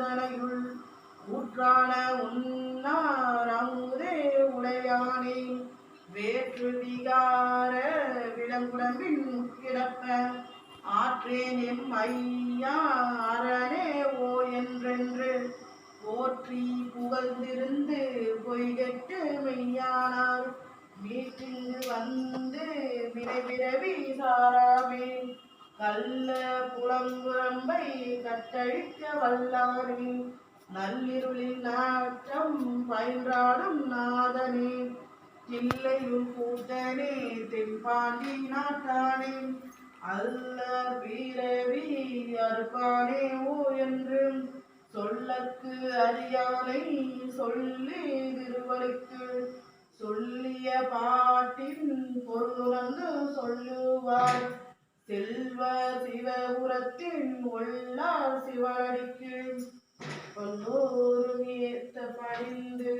உந்தனையுள் ஊற்றான உன்னார் உடையானே. வேற்று விகார விளங்குடம்பின் கிடப்ப ஆற்றேன் எம் ஐயா அரணே ஓ என்றென்று. போற்றி புகழ்ந்திருந்து பொய்கெட்டு மெய்யானார் வீட்டில் வந்து விரைவிரவி சாராமே. கல்ல புலங்குரம்பை கட்டழிக்க வல்லாரே. நள்ளிருளில் நாற்றம் பயின்றாடும் நாதனே. தில்லையும் கூட்டனே தென்பாண்டி நாட்டானே. அல்ல பீரவி அறுப்பானே ஓ என்று சொல்லக்கு அறியானை சொல்லி திருவருக்கு சொல்லிய பாட்டின் பொருளுணர்ந்து சொல்லுவார். செல்வார் சிவபுரத்தின் ஒல்லார் சிவாடிக்கு எல்லோரும் ஏத்த படிந்து